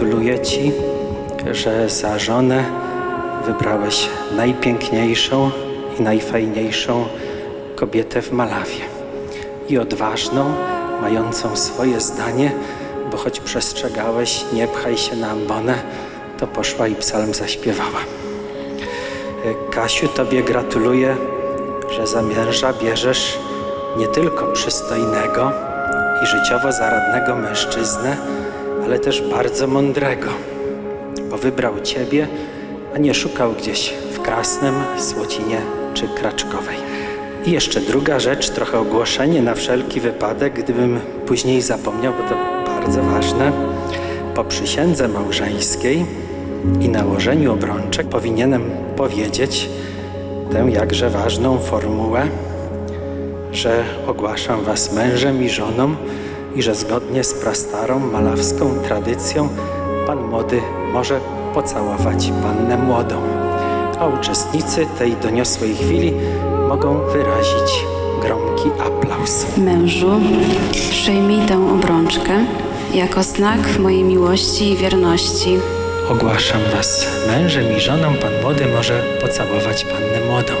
gratuluję Ci, że za żonę wybrałeś najpiękniejszą i najfajniejszą kobietę w Malawie. I odważną, mającą swoje zdanie, bo choć przestrzegałeś, nie pchaj się na ambonę, to poszła i psalm zaśpiewała. Kasiu, Tobie gratuluję, że za męża bierzesz nie tylko przystojnego i życiowo zaradnego mężczyznę, ale też bardzo mądrego, bo wybrał Ciebie, a nie szukał gdzieś w Krasnem, Słocinie czy Kraczkowej. I jeszcze druga rzecz, trochę ogłoszenie na wszelki wypadek, gdybym później zapomniał, bo to bardzo ważne. Po przysiędze małżeńskiej i nałożeniu obrączek powinienem powiedzieć tę jakże ważną formułę, że ogłaszam was mężem i żoną i że zgodnie z prastarą malawską tradycją pan młody może pocałować pannę młodą, a uczestnicy tej doniosłej chwili mogą wyrazić gromki aplauz. Mężu, przyjmij tę obrączkę jako znak mojej miłości i wierności. Ogłaszam was mężem i żoną, pan młody może pocałować pannę młodą.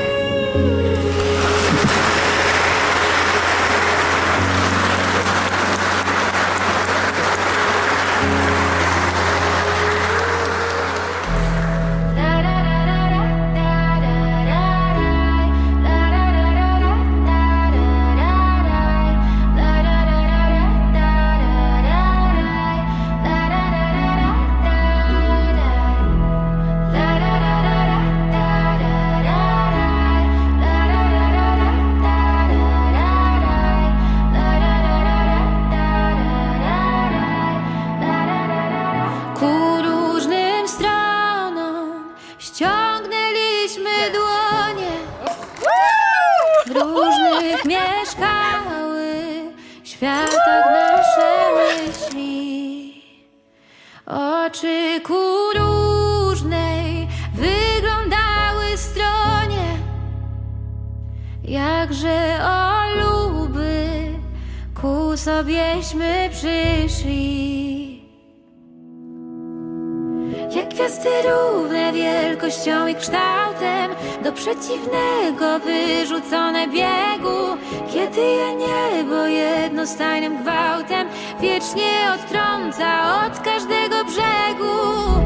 Mieszkały światach nasze myśli. Oczy ku różnej wyglądały stronie. Jakże o luby ku sobieśmy przyszli. Jak gwiazdy równe wielkością i kształtem Do przeciwnego wyrzucone biegu Kiedy je niebo jednostajnym gwałtem Wiecznie odtrąca od każdego brzegu.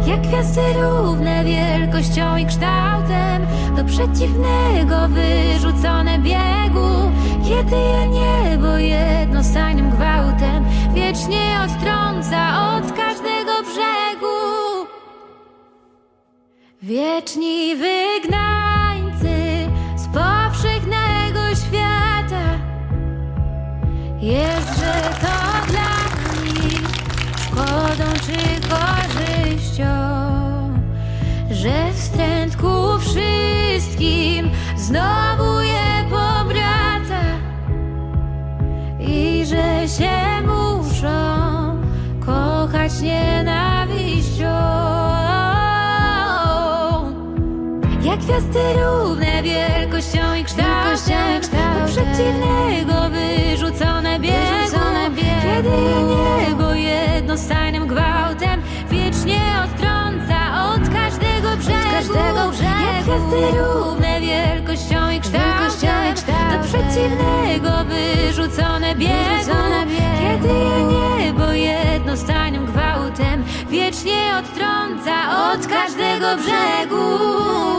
Jak gwiazdy równe wielkością i kształtem Do przeciwnego wyrzucone biegu. Kiedy je niebo jednostajnym gwałtem Wiecznie odtrąca od każdego brzegu. Wieczni wygnańcy Jest, że to dla nich szkodą czy korzyścią Że wstręt ku wszystkim znowu je pobraca I że się muszą kochać nienawiścią. Jak gwiazdy równe wielkością i kształtem jednostajnym gwałtem Wiecznie odtrąca od każdego brzegu Jak gwiazdy równe wielkością i kształtem Do przeciwnego wyrzucone biegu. Kiedy je niebo jednostajnym gwałtem Wiecznie odtrąca od każdego brzegu